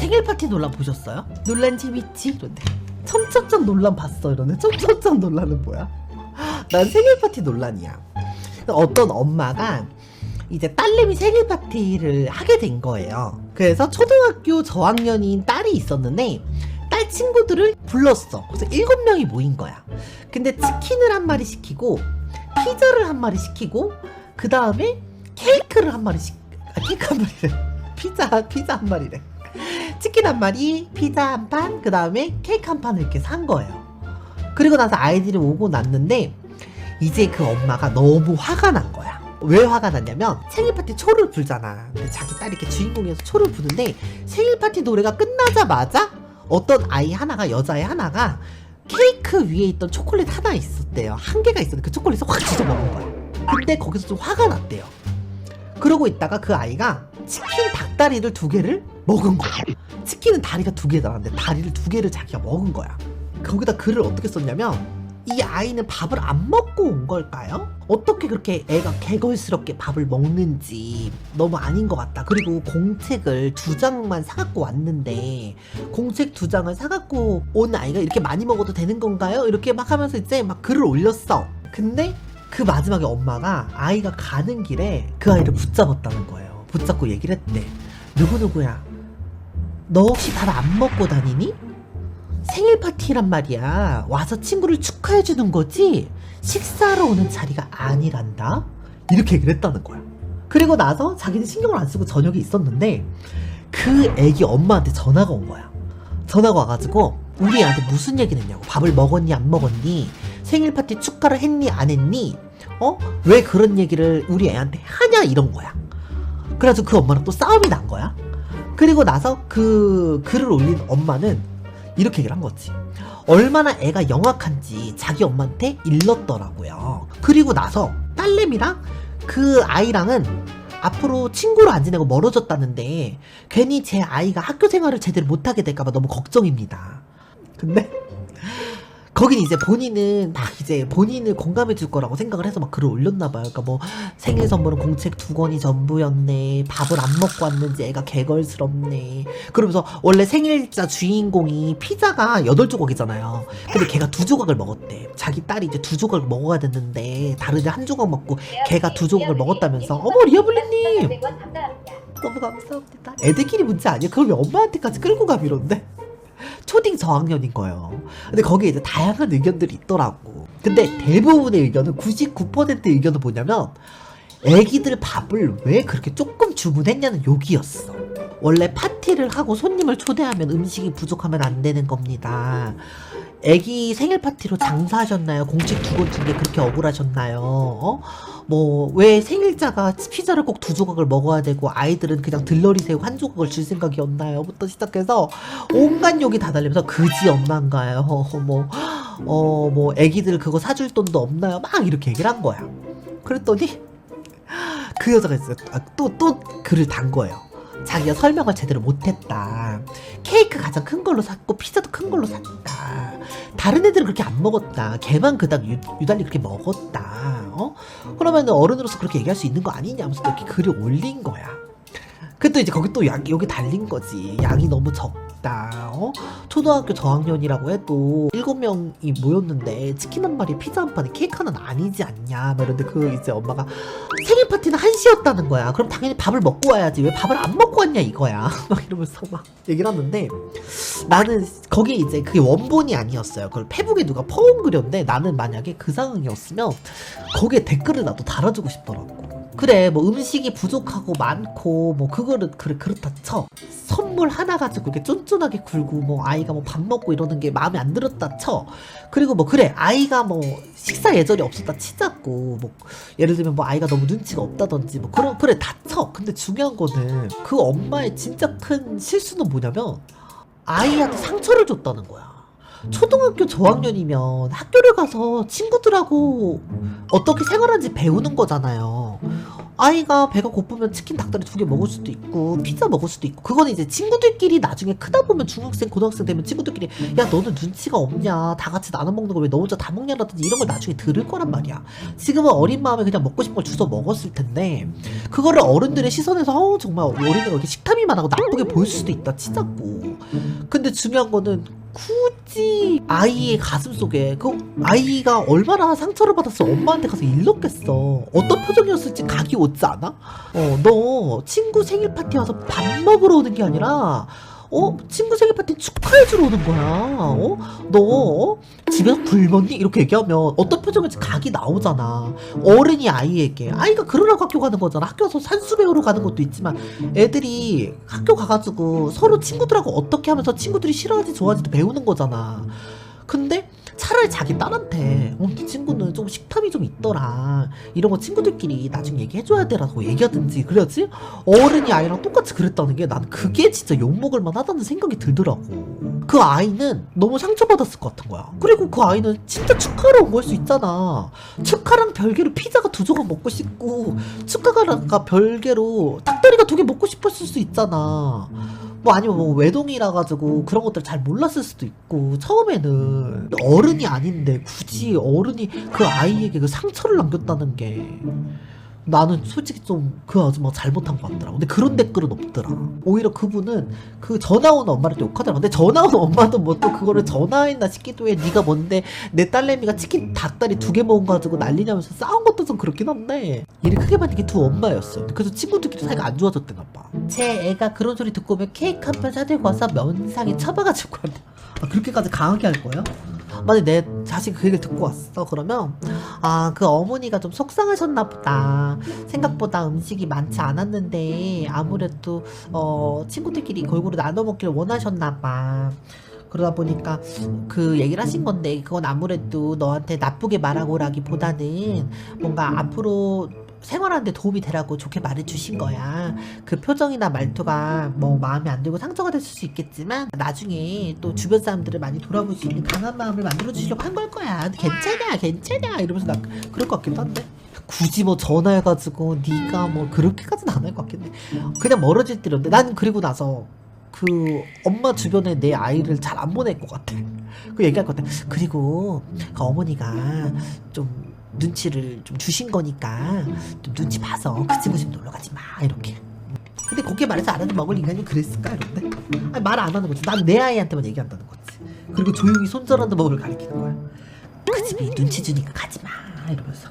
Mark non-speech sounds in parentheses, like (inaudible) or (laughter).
생일 파티 논란 보셨어요? 논란 재밌지? 이런데 청첩장 논란 봤어 이러네. 청첩장 논란은 뭐야? 난 생일 파티 논란이야. 어떤 엄마가 이제 딸내미 생일 파티를 하게 된 거예요. 그래서 초등학교 저학년인 딸이 있었는데 딸 친구들을 불렀어. 그래서 일곱 명이 모인 거야. 근데 치킨을 한 마리 시키고 피자를 한 마리 시키고 그 다음에 케이크를 한 마리 시 아, 케이크 한 마리래 피자 피자 한 마리래 치킨 한 마리 피자 한 판 그 다음에 케이크 한 판을 이렇게 산 거예요. 그리고 나서 아이들이 오고 났는데 이제 그 엄마가 너무 화가 난 거야. 왜 화가 났냐면 생일 파티 초를 불잖아. 근데 자기 딸이 이렇게 주인공이어서 초를 부는데 생일 파티 노래가 끝나자마자 어떤 아이 하나가 여자애 하나가 케이크 위에 있던 초콜릿 하나 있었대요. 한 개가 있었는데 그 초콜릿을 확 찢어 먹은 거야. 근데 거기서 좀 화가 났대요. 그러고 있다가 그 아이가 치킨 닭다리를 두 개를 먹은 거야 치킨은 다리가 두 개잖아 근데 다리를 두 개를 자기가 먹은 거야 거기다 글을 어떻게 썼냐면 이 아이는 밥을 안 먹고 온 걸까요? 어떻게 그렇게 애가 개걸스럽게 밥을 먹는지 너무 아닌 것 같다. 그리고 공책을 두 장만 사갖고 왔는데 공책 두 장을 사갖고 온 아이가 이렇게 많이 먹어도 되는 건가요? 이렇게 막 하면서 이제 막 글을 올렸어. 근데 그 마지막에 엄마가 아이가 가는 길에 그 아이를 붙잡았다는 거예요. 붙잡고 얘기를 했대. 누구누구야. 너 혹시 밥 안 먹고 다니니? 생일 파티란 말이야. 와서 친구를 축하해 주는 거지. 식사하러 오는 자리가 아니란다. 이렇게 얘기를 했다는 거야. 그리고 나서 자기는 신경을 안 쓰고 저녁에 있었는데 그 애기 엄마한테 전화가 온 거야. 전화가 와가지고 우리 애한테 무슨 얘기를 했냐고. 밥을 먹었니 안 먹었니? 생일 파티 축하를 했니 안 했니? 어? 왜 그런 얘기를 우리 애한테 하냐 이런 거야. 그래서 그 엄마랑 또 싸움이 난 거야. 그리고 나서 그 글을 올린 엄마는 이렇게 얘기를 한 거지. 얼마나 애가 영악한지 자기 엄마한테 일렀더라고요. 그리고 나서 딸내미랑 그 아이랑은 앞으로 친구를 안 지내고 멀어졌다는데 괜히 제 아이가 학교 생활을 제대로 못하게 될까봐 너무 걱정입니다. 근데 거긴 이제 본인은 막 이제 본인을 공감해 줄 거라고 생각을 해서 막 글을 올렸나 봐요. 그러니까 뭐 생일 선물은 공책 두 권이 전부였네. 밥을 안 먹고 왔는지 애가 개걸스럽네. 그러면서 원래 생일자 주인공이 피자가 여덟 조각이잖아요. 근데 걔가 두 조각을 먹었대. 자기 딸이 이제 두 조각을 먹어야 됐는데 다른 애한 조각 먹고 걔가 두 조각을 먹었다면서 어머 리아블리님 너무 감사합니다. 애들끼리 문제 아니야? 그걸 왜 엄마한테까지 끌고 가 이런데? 초딩 저학년인 거예요. 근데 거기에 이제 다양한 의견들이 있더라고. 근데 대부분의 의견은 99% 의견은 뭐냐면 애기들 밥을 왜 그렇게 조금 주문했냐는 욕이었어. 원래 파티를 하고 손님을 초대하면 음식이 부족하면 안 되는 겁니다. 애기 생일 파티로 장사하셨나요? 공책 두권준게 그렇게 억울하셨나요? 어? 뭐, 왜 생일자가 피자를 꼭 두 조각을 먹어야 되고, 아이들은 그냥 들러리 새우 한 조각을 줄 생각이었나요? 부터 시작해서, 온갖 욕이 다 달리면서, 그지 엄마인가요? (laughs) 어, 뭐, 어, 뭐, 애기들 그거 사줄 돈도 없나요? 막 이렇게 얘기를 한 거야. 그랬더니, 그 여자가 있어요. 아, 또, 또 글을 단 거예요. 자기가 설명을 제대로 못했다. 케이크 가장 큰 걸로 샀고, 피자도 큰 걸로 샀다. 다른 애들은 그렇게 안 먹었다. 걔만 그닥 유, 유달리 그렇게 먹었다. 어? 그러면 어른으로서 그렇게 얘기할 수 있는 거 아니냐 하면서 또 이렇게 글을 올린 거야. 그또 이제 거기 또 양, 여기 달린 거지. 양이 너무 적 다. 어? 초등학교 저학년이라고 해도 일곱 명이 모였는데 치킨 한 마리, 피자 한 판에 케이크 하나는 아니지 않냐. 막 이런데 그 이제 엄마가 생일 파티는 한시였다는 거야. 그럼 당연히 밥을 먹고 와야지. 왜 밥을 안 먹고 왔냐 이거야. (laughs) 막 이러면서 막 얘기를 하는데 나는 거기 이제 그게 원본이 아니었어요. 그걸 페북에 누가 퍼온 글이었는데 나는 만약에 그 상황이었으면 거기에 댓글을 나도 달아주고 싶더라고. 그래 뭐 음식이 부족하고 많고 뭐 그거는 그래 그렇다 쳐 선물 하나 가지고 이렇게 쫀쫀하게 굴고 뭐 아이가 뭐 밥 먹고 이러는 게 마음에 안 들었다 쳐 그리고 뭐 그래 아이가 뭐 식사 예절이 없었다 치자고 뭐 예를 들면 뭐 아이가 너무 눈치가 없다든지 뭐 그런 그래 다 쳐 근데 중요한 거는 그 엄마의 진짜 큰 실수는 뭐냐면 아이한테 상처를 줬다는 거야. 초등학교 저학년이면 학교를 가서 친구들하고 어떻게 생활하는지 배우는 거잖아요. 아이가 배가 고프면 치킨 닭다리 두 개 먹을 수도 있고 피자 먹을 수도 있고 그건 이제 친구들끼리 나중에 크다 보면 중학생 고등학생 되면 친구들끼리 야 너는 눈치가 없냐? 다 같이 나눠 먹는 거왜너 혼자 다 먹냐라든지 이런 걸 나중에 들을 거란 말이야. 지금은 어린 마음에 그냥 먹고 싶은 걸 주워 먹었을 텐데 그거를 어른들의 시선에서 어 정말 어린애가 이렇게 식탐이 많아고 나쁘게 보일 수도 있다. 치자고. 근데 중요한 거는 굳이 아이의 가슴 속에 그 아이가 얼마나 상처를 받았어 엄마한테 가서 일렀겠어 어떤 표정이었을지 각이 오지 않아? 어 너 친구 생일 파티 와서 밥 먹으러 오는 게 아니라 어? 친구 생일 파티 축하해주러 오는 거야. 어너 어? 집에서 굶었니 이렇게 얘기하면 어떤 표정일지 각이 나오잖아. 어른이 아이에게. 아이가 그러라고 학교 가는 거잖아. 학교 가서 산수 배우러 가는 것도 있지만 애들이 학교 가가지고 서로 친구들하고 어떻게 하면서 친구들이 싫어하지 좋아하지도 배우는 거잖아. 근데 차라리 자기 딸한테 어, 네 친구는 좀 식탐이 좀 있더라. 이런 거 친구들끼리 나중에 얘기해줘야 돼라고 얘기하든지 그래야지? 어른이 아이랑 똑같이 그랬다는 게 난 그게 진짜 욕먹을 만하다는 생각이 들더라고 그 아이는 너무 상처받았을 것 같은 거야. 그리고 그 아이는 진짜 축하로 온 걸 수 있잖아. 축하랑 별개로 피자가 두 조각 먹고 싶고 축하가 별개로 닭다리가 두 개 먹고 싶었을 수 있잖아. 뭐 아니면 뭐 외동이라 가지고 그런 것들 잘 몰랐을 수도 있고 처음에는. 어른이 아닌데 굳이 어른이 그 아이에게 그 상처를 남겼다는 게 나는 솔직히 좀 그 아줌마 잘못한 것 같더라. 근데 그런 댓글은 없더라. 오히려 그분은 그 전화 오는 엄마를 또 욕하더라. 근데 전화 오는 엄마도 뭐 또 그거를 전화했나 싶기도 해. 네가 뭔데 내 딸내미가 치킨 닭다리 두 개 먹은 거 가지고 난리냐면서 싸운 것도 좀 그렇긴 한데 일이 크게 받은 게두 엄마였어. 그래서 친구들끼리 사이가 안 좋아졌대나 봐. 제 애가 그런 소리 듣고 오면 케이크 한 편 사들고 와서 면상에 쳐박아줄 거야. 아, 그렇게까지 강하게 할 거야? 만약 내 자식 그 얘기를 듣고 왔어. 그러면 아 그 어머니가 좀 속상하셨나 보다. 생각보다 음식이 많지 않았는데 아무래도 어 친구들끼리 골고루 나눠 먹기를 원하셨나 봐. 그러다 보니까 그 얘기를 하신 건데 그건 아무래도 너한테 나쁘게 말하고라기보다는 뭔가 앞으로 생활하는데 도움이 되라고 좋게 말해주신 거야. 그 표정이나 말투가 뭐 마음에 안 들고 상처가 됐을 수 있겠지만 나중에 또 주변 사람들을 많이 돌아볼 수 있는 강한 마음을 만들어 주시려고 한 걸 거야. 괜찮아, 괜찮아 이러면서 나 그럴 것 같기도 한데. 굳이 뭐 전화해가지고 네가 뭐 그렇게까지는 안 할 것 같겠네. 그냥 멀어질 때인데 난 그리고 나서 그 엄마 주변에 내 아이를 잘 안 보낼 것 같아. 그 얘기할 것 같아. 그리고 그 어머니가 좀 눈치를 좀 주신 거니까 좀 눈치 봐서 그 친구 집 놀러 가지 마 이렇게. 근데 그렇게 말해서 안 하는 먹을 인간이 그랬을까 이런데 말 안 하는 거지. 난 내 아이한테만 얘기한다는 거지. 그리고 조용히 손절하는 법을 가르치는 거야. 그 집이 눈치 주니까 가지 마 이러면서.